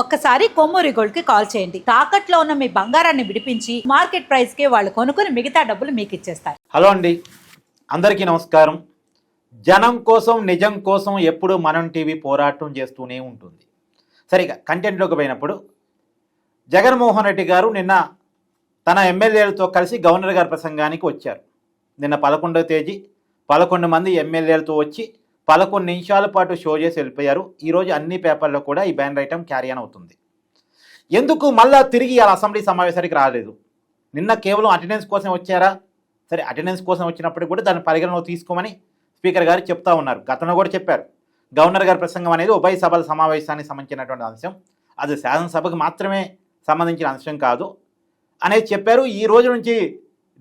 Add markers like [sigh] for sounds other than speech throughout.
ఒక్కసారి కొమ్మూరి గోల్డ్కి కాల్ చేయండి. తాకట్లో ఉన్న మీ బంగారాన్ని విడిపించి మార్కెట్ ప్రైస్కి వాళ్ళు కొనుక్కుని మిగతా డబ్బులు మీకు ఇచ్చేస్తారు. హలో అండి. అందరికీ నమస్కారం. జనం కోసం నిజం కోసం ఎప్పుడు మనం టీవీ పోరాటం చేస్తూనే ఉంటుంది. సరిగా కంటెంట్లోకి పోయినప్పుడు జగన్మోహన్ రెడ్డి గారు నిన్న తన ఎమ్మెల్యేలతో కలిసి గవర్నర్ గారి ప్రసంగానికి వచ్చారు. నిన్న పదకొండవ తేదీ పదకొండు మంది ఎమ్మెల్యేలతో వచ్చి పదకొండు నిమిషాల పాటు షో చేసి వెళ్ళిపోయారు. ఈరోజు అన్ని పేపర్లో కూడా ఈ బ్యాన్ ఐటమ్ క్యారీ ఆన్ అవుతుంది. ఎందుకు మళ్ళా తిరిగి ఆ అసెంబ్లీ సమావేశానికి రాలేదు? నిన్న కేవలం అటెండెన్స్ కోసం వచ్చారా? సరే అటెండెన్స్ కోసం వచ్చినప్పుడు కూడా దాన్ని పరిగణలో తీసుకోమని స్పీకర్ గారు చెప్తా ఉన్నారు. గతంలో కూడా చెప్పారు. గవర్నర్ గారి ప్రసంగం అనేది ఉభయ సభల సమావేశానికి సంబంధించినటువంటి అంశం. అది శాసనసభకు మాత్రమే సంబంధించిన అంశం కాదు అనేది చెప్పారు. ఈ రోజు నుంచి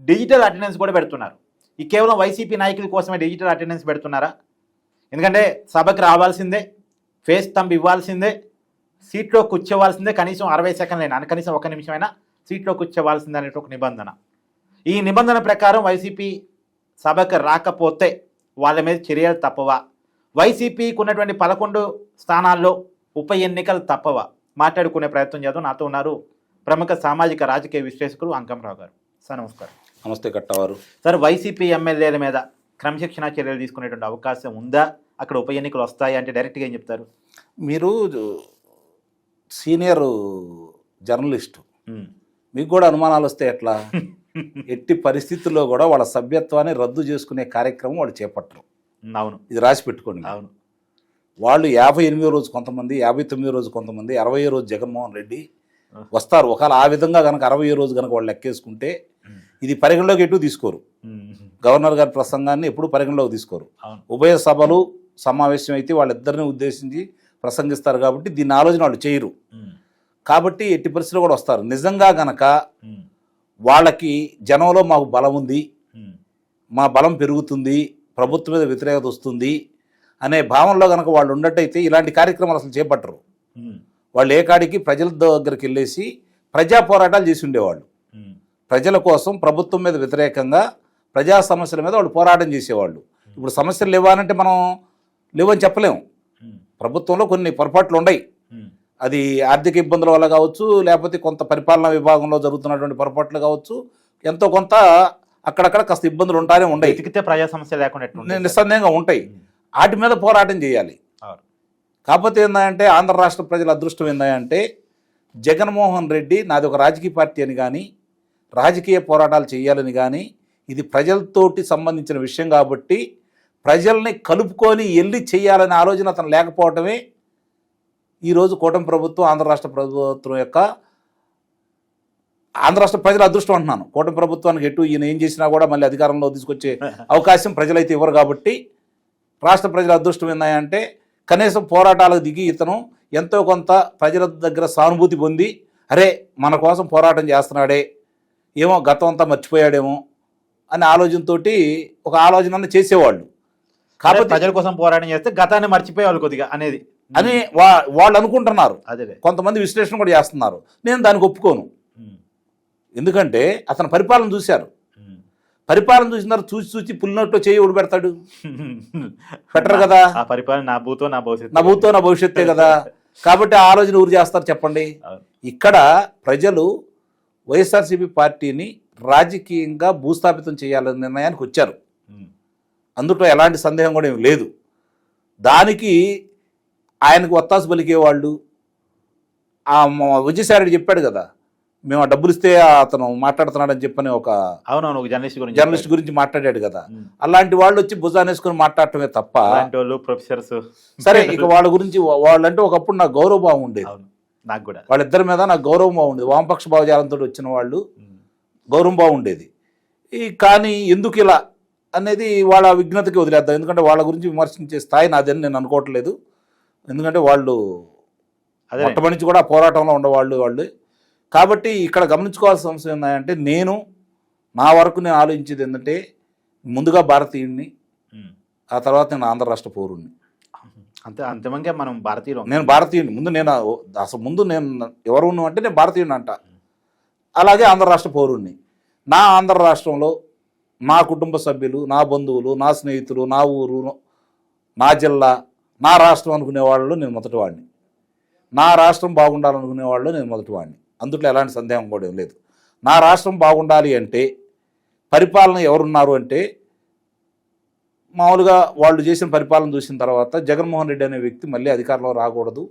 డిజిటల్ అటెండెన్స్ కూడా పెడుతున్నారు. ఈ కేవలం వైసీపీ నాయకుల కోసమే డిజిటల్ అటెండెన్స్ పెడుతున్నారా? ఎందుకంటే సభకు రావాల్సిందే ఫేస్ తంబ్ ఇవ్వాల్సిందే సీట్లో కూర్చోవాల్సిందే కనీసం అరవై సెకండ్లైనా కనీసం ఒక నిమిషమైనా సీట్లో కూర్చోవాల్సిందే అనే ఒక నిబంధన. ఈ నిబంధన ప్రకారం వైసీపీ సభకు రాకపోతే వాళ్ళ మీద చర్యలు తప్పవా? వైసీపీకి ఉన్నటువంటి పదకొండు స్థానాల్లో ఉప ఎన్నికలు తప్పవా? మాట్లాడుకునే ప్రయత్నం చేద్దాం. నాతో ఉన్నారు ప్రముఖ సామాజిక రాజకీయ విశ్లేషకులు అంకంరావు గారు. సార్ నమస్కారం. నమస్తే కట్టవారు. సార్ వైసీపీ ఎమ్మెల్యేల మీద క్రమశిక్షణ చర్యలు తీసుకునేటువంటి అవకాశం ఉందా? అక్కడ ఉప ఎన్నికలు వస్తాయి అంటే డైరెక్ట్గా ఏం చెప్తారు? మీరు సీనియర్ జర్నలిస్టు. మీకు కూడా అనుమానాలు వస్తే ఎట్లా? [laughs] ఎట్టి పరిస్థితుల్లో కూడా వాళ్ళ సభ్యత్వాన్ని రద్దు చేసుకునే కార్యక్రమం వాళ్ళు చేపట్టరు. అవును. ఇది రాసి పెట్టుకోండి. అవును. వాళ్ళు యాభై ఎనిమిదో రోజు కొంతమంది యాభై తొమ్మిదో రోజు కొంతమంది అరవై రోజు జగన్మోహన్ రెడ్డి వస్తారు. ఒకవేళ ఆ విధంగా కనుక అరవై రోజు కనుక వాళ్ళు లెక్కేసుకుంటే ఇది పరిగణలోకి ఎటు తీసుకోరు. గవర్నర్ గారి ప్రసంగాన్ని ఎప్పుడు పరిగణలోకి తీసుకోరు. ఉభయ సభలు సమావేశం అయితే వాళ్ళిద్దరిని ఉద్దేశించి ప్రసంగిస్తారు కాబట్టి దీని ఆలోచన వాళ్ళు చేయరు. కాబట్టి ఎట్టి పరిస్థితుల్లో కూడా వస్తారు నిజంగా గనక. వాళ్ళకి జనంలో మాకు బలం ఉంది. మా బలం పెరుగుతుంది ప్రభుత్వం మీద వ్యతిరేకత వస్తుంది అనే భావనలో కనుక వాళ్ళు ఉన్నట్టయితే ఇలాంటి కార్యక్రమాలు అసలు చేపట్టరు. వాళ్ళు ఏ కాడికి ప్రజల దగ్గరికి వెళ్ళేసి ప్రజా పోరాటాలు చేసి ఉండేవాళ్ళు. ప్రజల కోసం ప్రభుత్వం మీద వ్యతిరేకంగా ప్రజా సమస్యల మీద వాళ్ళు పోరాటం చేసేవాళ్ళు ఇప్పుడు సమస్యలు లేవానంటే మనం లేవని చెప్పలేము. ప్రభుత్వంలో కొన్ని పొరపాట్లు ఉన్నాయి. అది ఆర్థిక ఇబ్బందుల వల్ల కావచ్చు లేకపోతే కొంత పరిపాలనా విభాగంలో జరుగుతున్నటువంటి పొరపాట్లు కావచ్చు ఎంతో కొంత అక్కడక్కడ కాస్త ఇబ్బందులు ఉంటానే ఉన్నాయి వెతికితే ప్రజా సమస్య లేకుండా? నిస్సందేహంగా ఉంటాయి. వాటి మీద పోరాటం చేయాలి. కాకపోతే ఏందంటే ఆంధ్ర రాష్ట్ర ప్రజల అదృష్టం ఏందంటే జగన్మోహన్ రెడ్డి నాది ఒక రాజకీయ పార్టీ అని కానీ రాజకీయ పోరాటాలు చేయాలని కానీ ఇది ప్రజలతోటి సంబంధించిన విషయం కాబట్టి ప్రజల్ని కలుపుకొని వెళ్ళి చేయాలనే ఆలోచన అతను లేకపోవటమే ఈరోజు కూటమి ప్రభుత్వం ఆంధ్ర రాష్ట్ర ప్రభుత్వం యొక్క ఆంధ్ర రాష్ట్ర ప్రజల అదృష్టం అంటున్నాను. కూటమి ప్రభుత్వానికి ఎటు ఈయన ఏం చేసినా కూడా మళ్ళీ అధికారంలో తీసుకొచ్చే [laughs] అవకాశం ప్రజలైతే ఇవ్వరు కాబట్టి రాష్ట్ర ప్రజల అదృష్టం ఏందంటే కనీసం పోరాటాలకు దిగి ఇతను ఎంతో కొంత ప్రజల దగ్గర సానుభూతి పొంది అరే మన కోసం పోరాటం చేస్తున్నాడే ఏమో గతం అంతా మర్చిపోయాడేమో అనే ఆలోచనతోటి ఒక ఆలోచన చేసేవాళ్ళు. కాబట్టి ప్రజల కోసం పోరాటం చేస్తే గతాన్ని మర్చిపోయేవాళ్ళు కొద్దిగా అనేది. అని వా వాళ్ళు అనుకుంటున్నారు. అదే కొంతమంది విశ్లేషణ కూడా చేస్తున్నారు. నేను దానికి ఒప్పుకోను. ఎందుకంటే అతను పరిపాలన చూశారు. పరిపాలన చూసిన తర్వాత చూసి చూసి పుల్లినట్టు చేయి ఊడి పెడతాడు. [laughs] పెట్టరు కదా? ఆ పరిపాలన నా భూతో నా భవిష్యత్తు. నా భూతో నా భవిష్యత్తే కదా? [laughs] కాబట్టి ఆ ఆలోచన ఊరు చేస్తారు చెప్పండి. ఇక్కడ ప్రజలు వైఎస్ఆర్సీపీ పార్టీని రాజకీయంగా భూస్థాపితం చేయాలనే నిర్ణయానికి వచ్చారు. అందులో ఎలాంటి సందేహం కూడా ఏమి లేదు. దానికి ఆయనకు ఒత్తాసు పలికేవాళ్ళు ఆ మ- విజయసాయి చెప్పాడు కదా మేము ఆ డబ్బులు ఇస్తే అతను మాట్లాడుతున్నాడని చెప్పని ఒక అవునవును ఒక జర్నలిస్ట్ గురించి జర్నలిస్ట్ గురించి మాట్లాడాడు కదా. అలాంటి వాళ్ళు వచ్చి భుజానేసుకుని మాట్లాడటమే తప్ప వాళ్ళు ప్రొఫెసర్స్. సరే ఇక వాళ్ళ గురించి వాళ్ళంటే ఒకప్పుడు నాకు గౌరవభావం ఉండేది. నాకు కూడా. వాళ్ళిద్దరి మీద నాకు గౌరవం బాగుండేది వామపక్ష భావజాలంతో వచ్చిన వాళ్ళు. గౌరవం బాగుండేది ఈ కానీ ఎందుకు ఇలా అనేది వాళ్ళ విఘ్నతకి వదిలేద్దాం. ఎందుకంటే వాళ్ళ గురించి విమర్శించే స్థాయి నాదని నేను అనుకోవట్లేదు. ఎందుకంటే వాళ్ళు అదే. మొట్టమొదటి నుంచి కూడా పోరాటంలో ఉండేవాళ్ళు వాళ్ళు. కాబట్టి ఇక్కడ గమనించుకోవాల్సిన అంశం ఏంటంటే నేను నా వరకు నేను ఆలోచించేది ఏంటంటే ముందుగా భారతీయుడిని. ఆ తర్వాత నేను ఆంధ్ర రాష్ట్ర పౌరుణ్ణి. అంతే అంతిమంగా మనం భారతీయులు. నేను భారతీయుని ముందు నేను అసలు ముందు నేను ఎవరు అంటే నేను భారతీయుని అంట. అలాగే ఆంధ్ర రాష్ట్ర పౌరుణ్ణి. నా ఆంధ్ర రాష్ట్రంలో నా కుటుంబ సభ్యులు నా బంధువులు నా స్నేహితులు నా ఊరు నా జిల్లా నా రాష్ట్రం అనుకునే వాళ్ళు నేను మొదటివాడిని నా రాష్ట్రం బాగుండాలనుకునే వాళ్ళు నేను మొదటివాడిని అందుట్లో ఎలాంటి సందేహం కూడా ఏం లేదు. నా రాష్ట్రం బాగుండాలి అంటే పరిపాలన ఎవరున్నారు అంటే మామూలుగా వాళ్ళు చేసిన పరిపాలన చూసిన తర్వాత జగన్మోహన్ రెడ్డి అనే వ్యక్తి మళ్ళీ అధికారంలో రాకూడదు.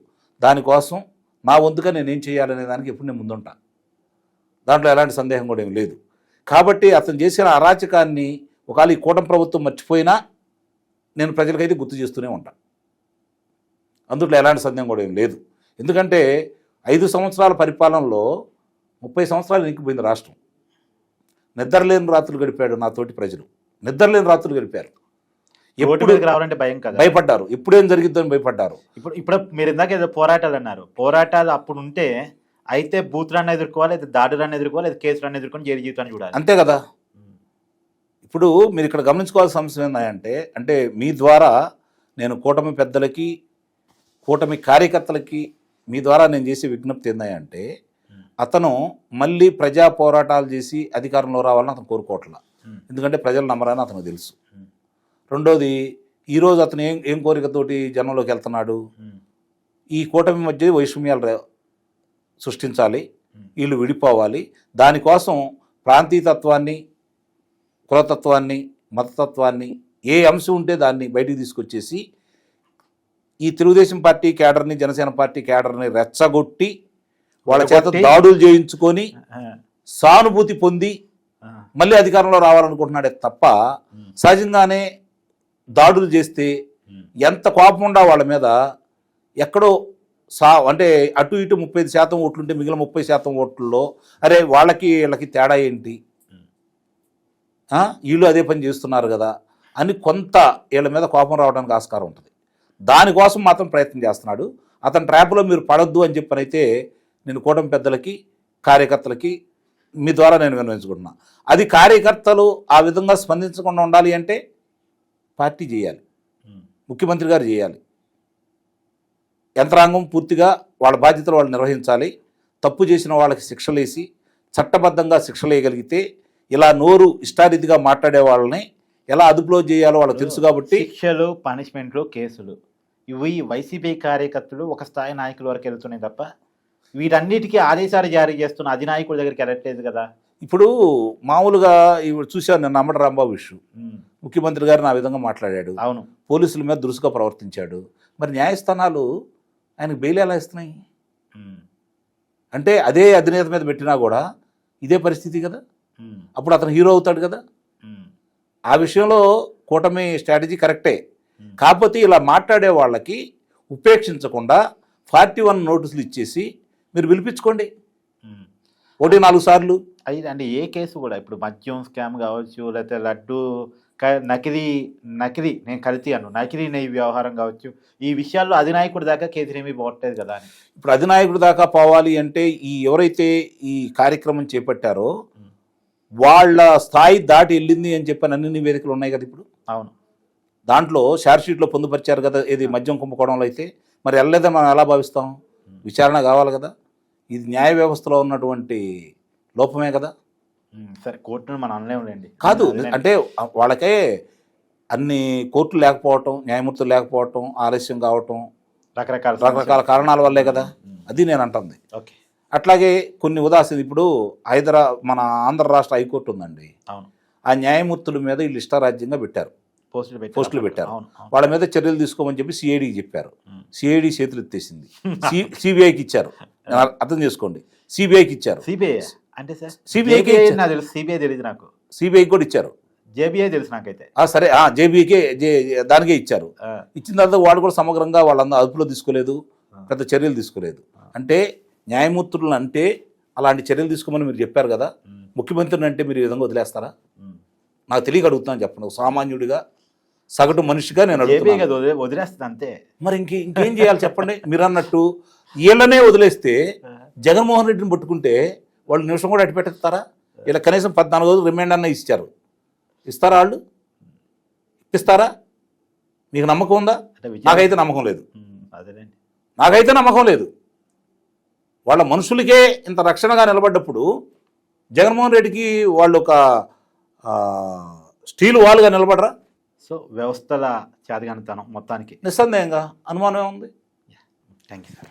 దానికోసం నా వంతుగా నేను ఏం చేయాలనే దానికి ఎప్పుడు నేను ముందుంటా. దాంట్లో ఎలాంటి సందేహం కూడా ఏం లేదు. కాబట్టి అతను చేసిన అరాచకాన్ని ఒకవేళ ఈ కూటమి ప్రభుత్వం మర్చిపోయినా నేను ప్రజలకైతే గుర్తు చేస్తూనే ఉంటాను. అందుట్లో ఎలాంటి సందేహం కూడా ఏం లేదు. ఎందుకంటే ఐదు సంవత్సరాల పరిపాలనలో ముప్పై సంవత్సరాలు నింకిపోయింది రాష్ట్రం. నిద్రలేని రాత్రులు గడిపాడు నా తోటి ప్రజలు. నిద్రలేని రాత్రులు గడిపారు. ఎప్పుడు రావాలంటే భయం కదా? భయపడ్డారు. ఎప్పుడేం జరిగిద్దని భయపడ్డారు. ఇప్పుడు ఇప్పుడు మీరు ఇందాక ఏదో పోరాటాలు అన్నారు. పోరాటాలు అప్పుడు ఉంటే అయితే బూతులన్నీ ఎదుర్కోవాలి అయితే దాడులన్నీ ఎదుర్కోవాలి అయితే కేసులన్నీ ఎదుర్కొని జైలు జీవితాన్ని చూడాలి. అంతే కదా? ఇప్పుడు మీరు ఇక్కడ గమనించుకోవాల్సిన అంశం ఏంటంటే అంటే మీ ద్వారా నేను కూటమి పెద్దలకి కూటమి కార్యకర్తలకి మీ ద్వారా నేను చేసే విజ్ఞప్తి ఏందంటే అతను మళ్ళీ ప్రజా పోరాటాలు చేసి అధికారంలో రావాలని అతను కోరుకోవట్ల. ఎందుకంటే ప్రజలు నమ్మరని అతనికి తెలుసు. రెండోది ఈరోజు అతను ఏం ఏం కోరికతోటి జనంలోకి వెళ్తున్నాడు? ఈ కూటమి మధ్య వైషమ్యాలు సృష్టించాలి. వీళ్ళు విడిపోవాలి. దానికోసం ప్రాంతీయతత్వాన్ని కులతత్వాన్ని మతతత్వాన్ని ఏ అంశం ఉంటే దాన్ని బయటికి తీసుకొచ్చేసి ఈ తెలుగుదేశం పార్టీ కేడర్ని జనసేన పార్టీ కేడర్ని రెచ్చగొట్టి వాళ్ళ చేత దాడులు చేయించుకొని సానుభూతి పొంది మళ్ళీ అధికారంలో రావాలనుకుంటున్నాడే తప్ప సహజంగానే దాడులు చేస్తే ఎంత కోపం ఉండా వాళ్ళ మీద? ఎక్కడో సా అంటే అటు ఇటు ముప్పై ఐదు శాతం ఓట్లుంటే మిగిలిన ముప్పై శాతం ఓట్లలో అరే వాళ్ళకి వీళ్ళకి తేడా ఏంటి? వీళ్ళు అదే పని చేస్తున్నారు కదా అని కొంత వీళ్ళ మీద కోపం రావడానికి ఆస్కారం ఉంటుంది. దానికోసం మాత్రం ప్రయత్నం చేస్తున్నాడు. అతని ట్రాప్లో మీరు పడొద్దు అని చెప్పనైతే నేను కూటమి పెద్దలకి కార్యకర్తలకి మీ ద్వారా నేను విన్నవించుకుంటున్నా. అది కార్యకర్తలు ఆ విధంగా స్పందించకుండా ఉండాలి అంటే పార్టీ చేయాలి. ముఖ్యమంత్రి గారు చేయాలి. యంత్రాంగం పూర్తిగా వాళ్ళ బాధ్యతలు వాళ్ళు నిర్వహించాలి. తప్పు చేసిన వాళ్ళకి శిక్షలేసి చట్టబద్ధంగా శిక్షలు వేయగలిగితే ఇలా నోరు ఇష్టారీతిగా మాట్లాడే వాళ్ళని ఎలా అదుపులో చేయాలో వాళ్ళకి తెలుసు కాబట్టి శిక్షలు పనిష్మెంట్లు కేసులు. ఇవి వైసీపీ కార్యకర్తలు ఒక స్థాయి నాయకుల వరకు వెళ్తున్నాయి తప్ప వీటన్నిటికీ ఆదేశాలు జారీ చేస్తున్న అధినాయకుల దగ్గరికి వెళ్ళట్లేదు కదా. ఇప్పుడు మామూలుగా ఇవి చూశాను నేను అమ్మటి రాంబాబు ఇష్యూ. ముఖ్యమంత్రి గారిని ఆ విధంగా మాట్లాడాడు. అవును. పోలీసుల మీద దురుసుగా ప్రవర్తించాడు. మరి న్యాయస్థానాలు ఆయనకు బెయిల్ ఎలా ఇస్తున్నాయి? అంటే అదే అధినేత మీద పెట్టినా కూడా ఇదే పరిస్థితి కదా? అప్పుడు అతను హీరో అవుతాడు కదా? ఆ విషయంలో కూటమి స్ట్రాటజీ కరెక్టే. కాకపోతే ఇలా మాట్లాడే వాళ్ళకి ఉపేక్షించకుండా ఫార్టీ వన్ నోటీసులు ఇచ్చేసి మీరు పిలిపించుకోండి. ఒకటి నాలుగు సార్లు. అయితే అంటే ఏ కేసు కూడా ఇప్పుడు మద్యం స్కామ్ కావచ్చు లేకపోతే లడ్డు క- నకిలీ నకిలీ నేను కల్తీ అను నకిలీ నెయ్యి వ్యవహారం కావచ్చు ఈ విషయాల్లో అధినాయకుడి దాకా కేసులు ఏమీ పోవట్లేదు కదా అని. ఇప్పుడు అధినాయకుడి దాకా పోవాలి అంటే ఈ ఎవరైతే ఈ కార్యక్రమం చేపట్టారో. వాళ్ళ స్థాయి దాటి వెళ్ళింది అని చెప్పని అన్ని నివేదికలు ఉన్నాయి కదా ఇప్పుడు? అవును. దాంట్లో షార్ట్ షీట్లో పొందుపరిచారు కదా ఇది మద్యం కుంభకోణంలో అయితే మరి వెళ్ళలేదని మనం ఎలా భావిస్తాం? విచారణ కావాలి కదా? ఇది న్యాయ వ్యవస్థలో ఉన్నటువంటి లోపమే కదా? సరే కోర్టును మనం అనలేములేండి కాదు. అంటే వాళ్ళకే అన్ని కోర్టులు లేకపోవటం న్యాయమూర్తులు లేకపోవటం ఆలస్యం కావటం రకరకాల రకరకాల కారణాల వల్లే కదా? అది నేను అంటుంది ఓకే. అట్లాగే కొన్ని ఉదాసీన ఇప్పుడు హైదరా మన ఆంధ్ర రాష్ట్ర హైకోర్టు ఉందండి. అవును. ఆ న్యాయమూర్తుల మీద వీళ్ళు ఇష్టారాజ్యంగా పెట్టారు. పోస్టులు పెట్టారు. పోస్టులు పెట్టారు. వాళ్ళ మీద చర్యలు తీసుకోమని చెప్పి సిఐడికి చెప్పారు. సిఐడి చేతులు ఎత్తేసింది సిబిఐకి ఇచ్చారు. [laughs] అర్థం చేసుకోండి. సిబిఐకి ఇచ్చారు. సిబిఐ అంటే సార్ CBI కే JBI ఇచ్చారు. నాకు తెలుసు సిబిఐ తెలియదు నాకు. సిబిఐకి కూడా ఇచ్చారు. జేబీఐ తెలుసు నాకైతే. ఆ సరే ఆ జేబీకే జే దానికే ఇచ్చారు. ఇచ్చిన తర్వాత వాడు కూడా సమగ్రంగా వాళ్ళందరూ అదుపులో తీసుకోలేదు పెద్ద చర్యలు తీసుకోలేదు. అంటే న్యాయమూర్తులను అంటే అలాంటి చర్యలు తీసుకోమని మీరు చెప్పారు కదా ముఖ్యమంత్రిని అంటే మీరు ఈ విధంగా వదిలేస్తారా. నాకు తెలియక అడుగుతున్నాను చెప్పండి ఒక సామాన్యుడిగా సగటు మనిషిగా నేను జేబీఐ అడుగుతున్నాను. కదా వదిలే- వదిలేస్తుంది అంతే. మరి ఇంకే ఇంకేం చేయాలి చెప్పండి? మీరు అన్నట్టు వీళ్ళనే వదిలేస్తే జగన్మోహన్ రెడ్డిని పట్టుకుంటే వాళ్ళు నిమిషం కూడా అట్టి పెట్టేస్తారా? ఇలా కనీసం పద్నాలుగు రోజులు రిమైండ్ అన్న ఇచ్చారు. ఇస్తారా వాళ్ళు? ఇస్తారా మీకు నమ్మకం ఉందా? నాకైతే నమ్మకం లేదు. నాకైతే నమ్మకం లేదు. వాళ్ళ మనుషులకే ఇంత రక్షణగా నిలబడ్డప్పుడు జగన్మోహన్ రెడ్డికి వాళ్ళు ఒక స్టీల్ వాల్గా నిలబడరా? సో వ్యవస్థల చేతగానితనం మొత్తానికి. నిస్సందేహంగా? అనుమానం ఉంది? Thank you sir.